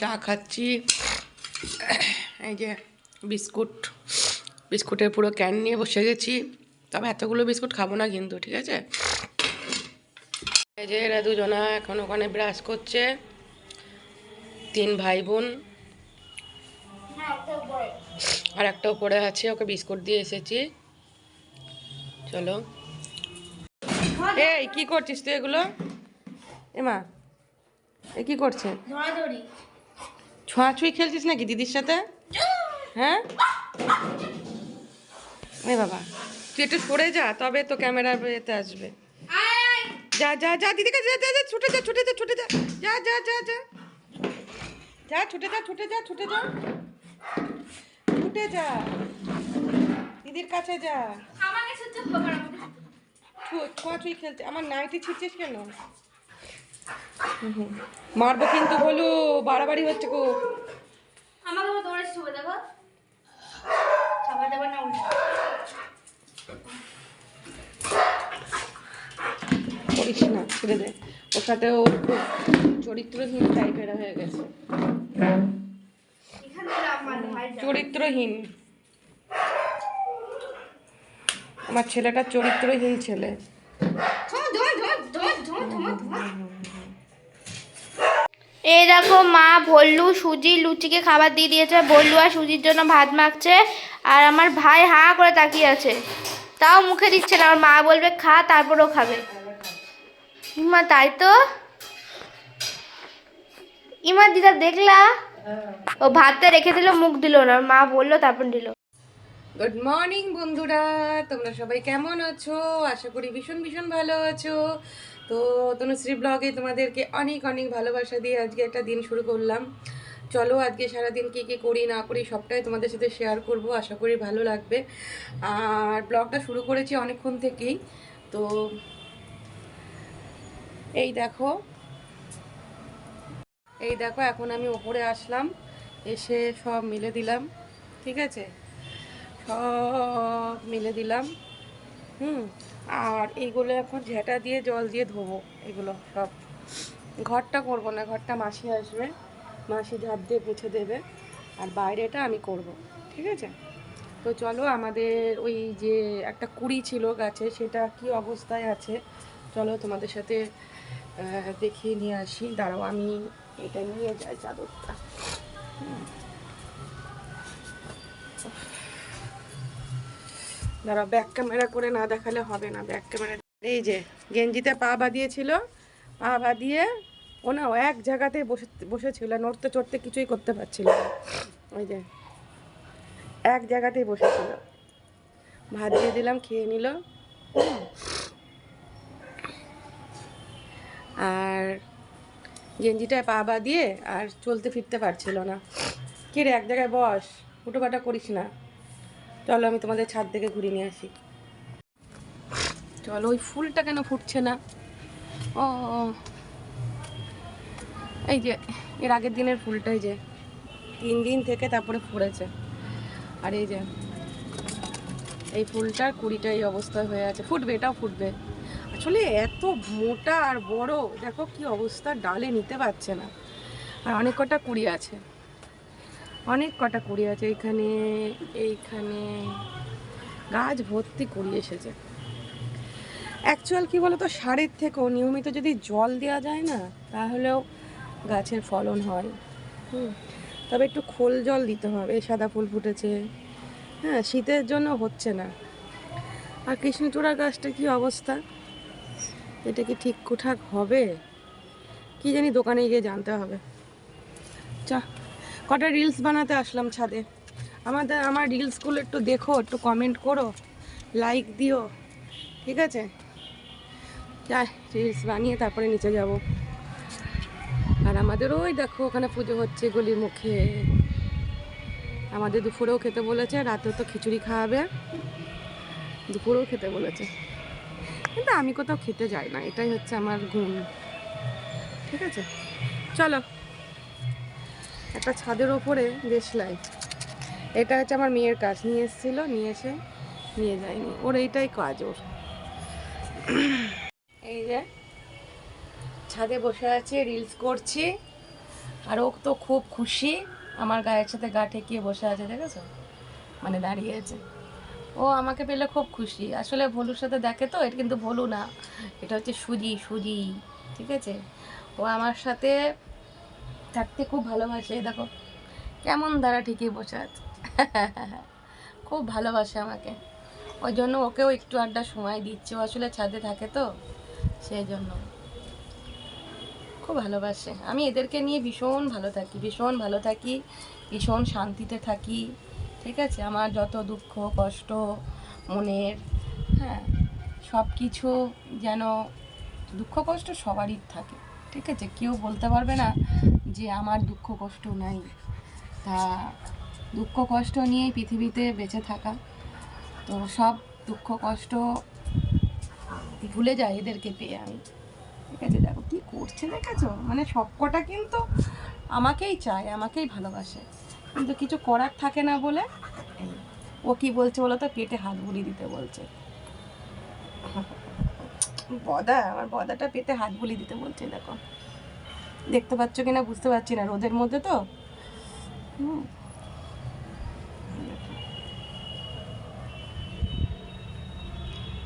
চা খাচ্ছি। এই যে বিস্কুট, বিস্কুটের পুরো ক্যান নিয়ে বসে গেছি। তবে এতগুলো বিস্কুট খাব না কিন্তু, ঠিক আছে? এই যে এরা দুজনা এখন ওখানে ব্রাশ করছে। তিন ভাই বোন আর একটা উপরে আছে, ওকে বিস্কুট দিয়ে এসেছি। চলো। এই, কি করছিস তুই এগুলো? এমা এ কি করছে? ছোঁয়াছুঁই খেলছিস নাকি দিদির সাথে? হ্যাঁ? এ বাবা তুই একটু সরে যা তবে তো ক্যামেরা এতে আসবে। যা যা যা দিদিকে যা যা যা ছুটে যা ছুটে যা ছুটে যা। যা যা যা যা। যা ছুটে যা ছুটে যা ছুটে যা। ছুটে যা। দিদির কাছে যা। আমাকে ছোঁয়াছুঁই খেলছে। আমার নাইটি ছিটছিস কেন। মারবো কিন্তু বলু বাড়াবাড়ি হচ্ছে গো। আমাকে আবার দৌড়ে শুবে দেখো খাবার দাবার না উল্টো। করিস না ছেড়ে দে। ওর সাথে ও চরিত্রহীন টাইপের হয়ে গেছে। আমার চরিত্রহীন। আমার ছেলেটা চরিত্রহীন ছেলে। এই দেখো মা, ভল্লু, সুজি, লুচিকে খাবার দিয়ে দিয়েছে। ভল্লু আর সুজির জন্য ভাত মাখছে। আর আমার ভাই হা করে তাকিয়ে আছে। তাও মুখে দিচ্ছে না। আমার মা বলবে, খা তারপরেও খাবে। ইমা, তাই তো? ইমা, দিদা দেখলা? ও ভাতটা রেখে দিল, মুখ দিল না। মা বলল, তারপর দিল। গুড মর্নিং বন্ধুরা। তোমরা সবাই কেমন আছো? আশা করি ভীষণ ভীষণ ভালো আছো। তো তনুশ্রী ব্লগে তোমাদেরকে অনেক অনেক ভালোবাসা দিয়ে আজকে একটা দিন শুরু করলাম। চলো আজকে সারাদিন কী কী করি, না করি, সবটাই তোমাদের সাথে শেয়ার করব। আশা করি ভালো লাগবে। আর ব্লগটা শুরু করেছি অনেকক্ষণ থেকেই। তো এই দেখো। এই দেখো, এখন আমি ওপরে আসলাম। এসে সব মিলে দিলাম। ঠিক আছে? সব মিলে দিলাম। হুম, আর এইগুলো এখন ঝেঁটা দিয়ে, জল দিয়ে ধোবো। এগুলো সব। ঘরটা করব না, ঘরটা মাসি আসবে। মাসি ঝাঁপ দিয়ে মুছে দেবে। আর বাইরেটা আমি করব, ঠিক আছে? তো চলো আমাদের ওই যে একটা কুড়ি ছিল গাছে, সেটা কি অবস্থায় আছে? চলো তোমাদের সাথে দেখিয়ে নিয়ে আসি। দাঁড়াও, আমি এটা নিয়ে যাই চাদরটা। দাঁড়া ব্যাক ক্যামেরা করে না দেখালে হবে না ব্যাক ক্যামেরা এই যে, গেঞ্জিতে পা বাঁধিয়েছিল, পা বাঁধিয়ে ও না এক জায়গাতেই বসে, বসেছিল, নড়তে চড়তে কিছুই করতে পারছিল ওই যে, এক জায়গাতেই বসেছিল। ভাত দিয়ে দিলাম, খেয়ে নিল। আর গেঞ্জিটায় পা বাঁধিয়ে আর চলতে ফিরতে পারছিল না। কে রে, এক জায়গায় বস হুটোপাটা করিস না। চলো আমি তোমাদের ছাদ থেকে ঘুরিয়ে নিয়ে আসি। চলো, ওই ফুলটা কেন ফুটছে না? ও, এই যে, এর আগের দিনের ফুলটা, এই যে, তিন দিন থেকে তারপরে ফুটেছে। আর এই যে, এই ফুলটার কুড়িটা এই অবস্থায় হয়ে আছে। ফুটবে, এটাও ফুটবে। আসলে এত মোটা আর বড়, দেখো কি অবস্থা, ডালে নিতে পারছে না। আর অনেক কটা কুড়ি আছে। অনেক কটা কুড়ি আছে এইখানে এইখানে গাছ ভর্তি কুড়ি এসেছে। অ্যাকচুয়াল কি বলতো, সারের থেকেও নিয়মিত যদি জল দেওয়া যায় না, তাহলেও গাছের ফলন হয়। হুম, তবে একটু খোল জল দিতে হবে, সাদা ফুল ফুটেছে। হ্যাঁ শীতের জন্য হচ্ছে না। আর কৃষ্ণচূড়া গাছটা কি অবস্থা? এটা কি ঠিক কুঠাক হবে? কি জানি দোকানে গিয়ে জানতে হবে। চা কটা রিলস বানাতে আসলাম ছাদে? আমাদের, আমার রিলসগুলো একটু দেখো, একটু কমেন্ট করো লাইক দিও, ঠিক আছে? যাই রিলস বানিয়ে তারপরে নিচে যাব। আর আমাদের ওই দেখো, ওখানে পুজো হচ্ছে গলির মুখে। আমাদের দুপুরেও খেতে বলেছে, রাতেও তো খিচুড়ি খাওয়াবে। দুপুরেও খেতে বলেছে। কিন্তু আমি কোথাও খেতে যাই না, এটাই হচ্ছে আমার গুণ ঠিক আছে? চলো। একটা ছাদের ওপরে দেশলাই এটা হচ্ছে আমার মেয়ের কাজ। নিয়ে এসেছিল, নিয়ে এসে নিয়ে যায়নি। ওর এইটাই কাজ ওর। এই যে, ছাদে বসে আছে রিলস করছি। আর ও তো খুব খুশি। আমার গায়ের সাথে গা ঠেকিয়ে বসে আছে, দেখেছ? মানে দাঁড়িয়ে আছে। ও আমাকে পেলে খুব খুশি। আসলে ভলুর সাথে দেখে তো, এটা কিন্তু ভলু না। এটা হচ্ছে সুজি সুজি। ঠিক আছে? ও আমার সাথে থাকতে খুব ভালোবাসে দেখো। কেমন দাঁড়া ঠিকই বসে আছে। খুব ভালোবাসে আমাকে। ওই জন্য ওকেও একটু আড্ডা সময় দিচ্ছে, ও আসলে ছাদে থাকে তো, সেই জন্য। খুব ভালোবাসে। আমি এদেরকে নিয়ে ভীষণ ভালো থাকি, ভীষণ ভালো থাকি, ভীষণ শান্তিতে থাকি, ঠিক আছে? আমার যত দুঃখ, কষ্ট, মনের হ্যাঁ সব কিছু যেন দুঃখ, কষ্ট সবারই থাকে, ঠিক আছে? কেউ বলতে পারবে না যে আমার দুঃখ কষ্ট নাই, তা দুঃখ কষ্ট নিয়েই পৃথিবীতে বেঁচে থাকা। তো সব দুঃখ কষ্ট ভুলে যায় এদেরকে পেয়ে আমি। ঠিক আছে, দেখো কী করছে, দেখেছ? মানে সবকটা কিন্তু আমাকেই চায়, আমাকেই ভালোবাসে। কিন্তু কিছু করার থাকে না বলে ও কি বলছে বলো তো? পেটে হাত বুলিয়ে দিতে বলছে। বদা, আমার বদাটা পেটে হাত বুলিয়ে দিতে বলছে, দেখো। দেখতে পাচ্ছ কিনা বুঝতে পারছি না, রোদের মধ্যে তো।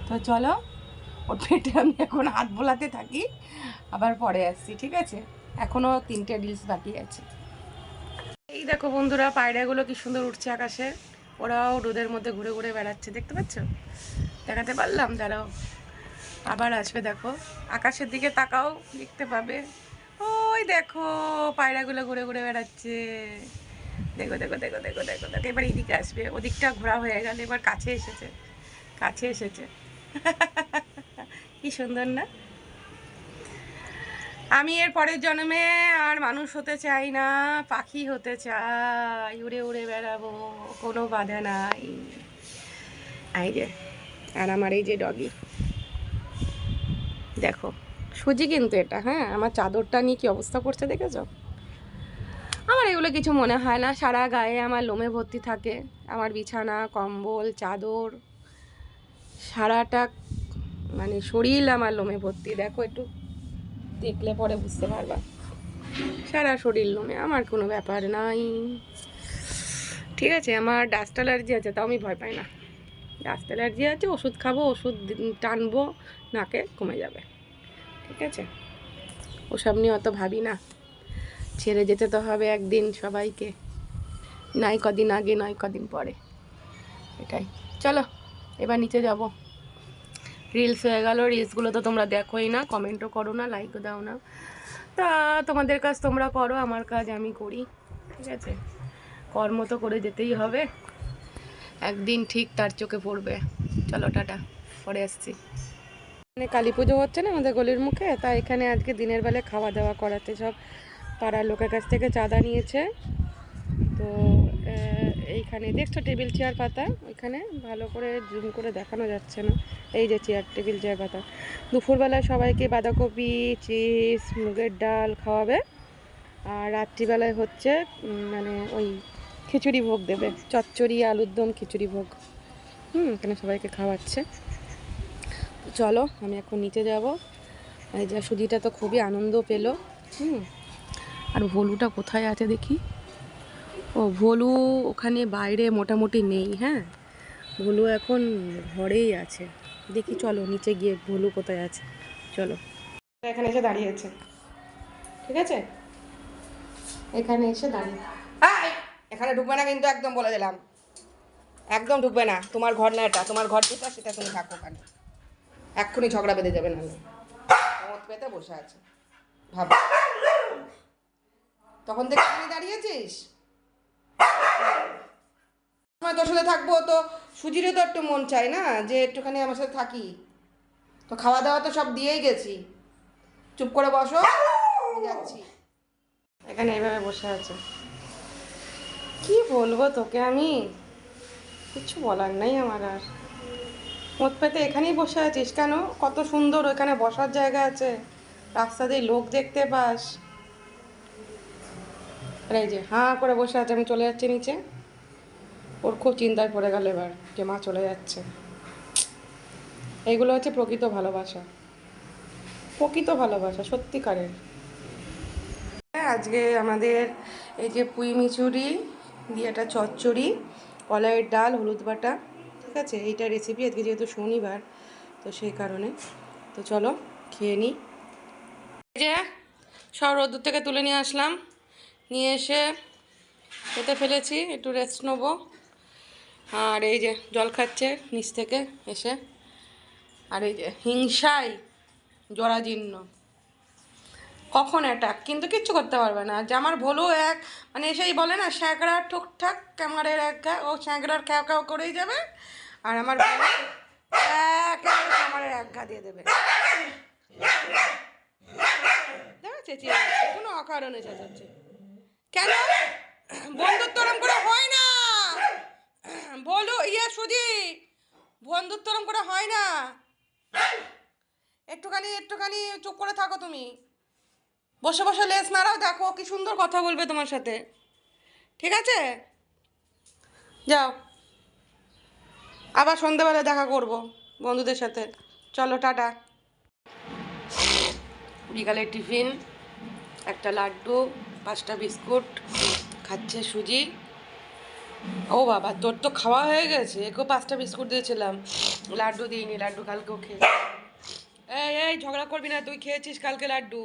তো চলো ওর পেটে আমি এখন হাত বোলাতে থাকি, আবার পরে আসছি, ঠিক আছে? এখনও তিনটে রিলস বাকি আছে। এই দেখো বন্ধুরা, পায়রাগুলো কি সুন্দর উঠছে আকাশে। ওরাও রোদের মধ্যে ঘুরে ঘুরে বেড়াচ্ছে, দেখতে পাচ্ছ? দেখাতে পারলাম, দাঁড়াও। আবার আসবে, দেখো। আকাশের দিকে তাকাও, দেখতে পাবে। ওই দেখো, পায়রাগুলো ঘুরে ঘুরে বেড়াচ্ছে। দেখো দেখো দেখো দেখো দেখো দেখো। এবার এইদিকে আসবে। ওদিকটা ঘোরা হয়ে গেল, এবার কাছে এসেছে। কাছে এসেছে। কি সুন্দর না? আমি এর পরের জন্মে আর মানুষ হতে চাই না, পাখি হতে চাই, উড়ে উড়ে বেড়াবো, কোনো বাধা নাই। এই যে, আর আমার এই যে ডগি দেখো। সুজি কিন্তু এটা হ্যাঁ? আমার চাদরটা নিয়ে কি অবস্থা করছে দেখেছ? আমার এগুলো কিছু মনে হয় না। সারা গায়ে আমার লোমে ভর্তি থাকে। আমার বিছানা, কম্বল, চাদর, সারাটা মানে শরীর আমার লোমে ভর্তি। দেখো একটু দেখলে পরে বুঝতে পারবা। সারা শরীর লোমে, আমার কোনো ব্যাপার নাই। ঠিক আছে, আমার ডাস্ট অ্যালার্জি আছে, তাও আমি ভয় পাই না। ডাস্ট অ্যালার্জি আছে, ওষুধ খাব, ওষুধ টানবো, নাকে কমে যাবে। ঠিক আছে? ওসব নিয়ে অত ভাবি না। ছেড়ে যেতে তো হবে একদিন সবাইকে। নাই কদিন আগে, নয় কদিন পরে। এটাই। চলো, এবার নিচে যাব। রিলস হয়ে গেল, রিলসগুলো তো তোমরা দেখোই না, কমেন্টও করো না লাইকও দাও না। তা তোমাদের কাজ তোমরা করো, আমার কাজ আমি করি। ঠিক আছে? কর্ম তো করে যেতেই হবে। একদিন ঠিক তার চোখে পড়বে। চলো, টাটা। পরে আসছি। এখানে কালী পুজো হচ্ছে না আমাদের গলির মুখে, তাই এখানে আজকে দিনের বেলা খাওয়া দাওয়া করাতে সব পাড়ার লোকের কাছ থেকে চাঁদা নিয়েছে। তো এইখানে দেখছ টেবিল চেয়ার পাতা? ওইখানে ভালো করে জুম করে দেখানো যাচ্ছে না। এই যে চেয়ার, টেবিল চেয়ার পাতা। দুপুরবেলায় সবাইকে বাঁধাকপি, চিপস, মুগের ডাল খাওয়াবে। আর রাত্রিবেলায় হচ্ছে মানে ওই খিচুড়ি ভোগ দেবে। চচ্চড়ি, আলুর দম, খিচুড়ি ভোগ। হুম, এখানে সবাইকে খাওয়াচ্ছে। চলো, আমি এখন নিচে যাব। এই যে সুজিটা তো খুবই আনন্দ পেল। হুম। আর ভলুটা কোথায় আছে দেখি? ও, ভলু ওখানে বাইরে মোটামুটি নেই হ্যাঁ? ভলু এখন ঘরেই আছে। দেখি চলো, নিচে গিয়ে ভলু কোথায় আছে। চলো। এখানে এসে দাঁড়িয়েছে ঠিক আছে? এখানে এসে দাঁড়িয়ে। এখানে ঢুকবে না কিন্তু একদম বলে দিলাম। একদম ঢুকবে না। তোমার ঘর না এটা। তোমার ঘর যেটা, সেটা তুমি থাকো ওখানে। এক্ষুনি ঝগড়া বেঁধে যাবে না মত পেতে বসে আছে। ভাব। তখন থেকে তুমি দাঁড়িয়েছিস? সময় তোর সাথে থাকব তো। সুজিরও তো একটু মন চাই না যে একটুখানি আমার সাথে থাকি। তো খাওয়া দাওয়া তো সব দিয়েই গেছি। চুপ করে বসো যাচ্ছি। এখানে এইভাবে বসে আছে। কি বলব তোকে আমি? কিছু বলার নাই আমার আর। মত পেতে এখানেই বসে আছিস কেন? কত সুন্দর ওখানে বসার জায়গা আছে। রাস্তা দিয়ে লোক দেখতে পাস। এই যে, হাঁ করে বসে আছে, আমি চলে যাচ্ছি নিচে। ওর খুব চিন্তায় পড়ে গেল এবার যে মা চলে যাচ্ছে। এইগুলো হচ্ছে প্রকৃত ভালোবাসা। প্রকৃত ভালোবাসা, সত্যিকারের। আজকে আমাদের এই যে পুঁই মিচুরি দিয়ে একটা চচ্চড়ি কলাইয়ের ডাল, হলুদ বাটা। ঠিক আছে এইটা রেসিপি আজকে যেহেতু শনিবার তো সেই কারণে। তো চলো খেয়ে নিই এই যে সব রোদ্দুর থেকে তুলে নিয়ে আসলাম। নিয়ে এসে খেতে ফেলেছি একটু রেস্ট নেব। আর এই যে জল খাচ্ছে নিচ থেকে এসে। আর এই যে হিংসায় জরাজীর্ণ। কখন অ্যাটাক কিন্তু কিচ্ছু করতে পারবে না। যে আমার ভোলু এক মানে এসেই বলে না স্যাঁকড়া ঠুকঠাক ক্যামারের এক ও স্যাঁকড়ার খ্যাও খ্যাও করেই যাবে। আর আমার ক্যামারের এক ঘা দিয়ে দেবে। কোনো অকারণে চেঁচাচ্ছে। কেন? বন্ধুত্ব ওরম করে হয় না। বলো ইয়ে সুজি বন্ধুত্ব ওরম করে হয় না। একটুখানি একটুখানি চুপ করে থাকো তুমি। বসে বসে লেস নাড়াও, দেখো কি সুন্দর কথা বলবে তোমার সাথে। ঠিক আছে? যাও। আবার সন্ধেবেলা দেখা করব বন্ধুদের সাথে। চলো, টাটা। বিকালের টিফিন, একটা লাড্ডু, পাঁচটা বিস্কুট, খাচ্ছে সুজি। ও বাবা, তোর তো খাওয়া হয়ে গেছে। একেও পাঁচটা বিস্কুট দিয়েছিলাম। লাড্ডু দিইনি, লাড্ডু কালকেও খেয়ে এই এই, ঝগড়া করবি না, তুই খেয়েছিস কালকে লাড্ডু।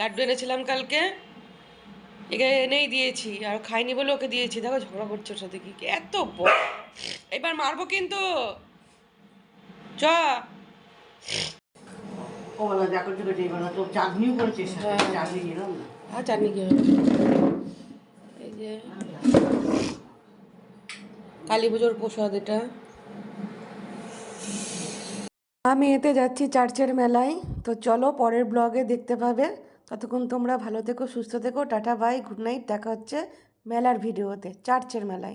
লাড্ডু এনেছিলাম কালকে। এনেই দিয়েছি আর খাইনি বলে ওকে দিয়েছি। দেখো ঝগড়া করছে ওর সাথে কি এত এবার মারবো কিন্তু। চ। হ্যাঁ। চাটনি কি এই যে কালী পুজোর প্রসাদ এটা। আমি এতে যাচ্ছি চার্চের মেলায় তো চলো পরের ব্লগে দেখতে পাবে। ততক্ষণ তোমরা ভালো থেকো, সুস্থ থেকো, টাটা, বাই, গুড নাইট, দেখা হচ্ছে মেলার ভিডিওতে, চার্চের মেলায়।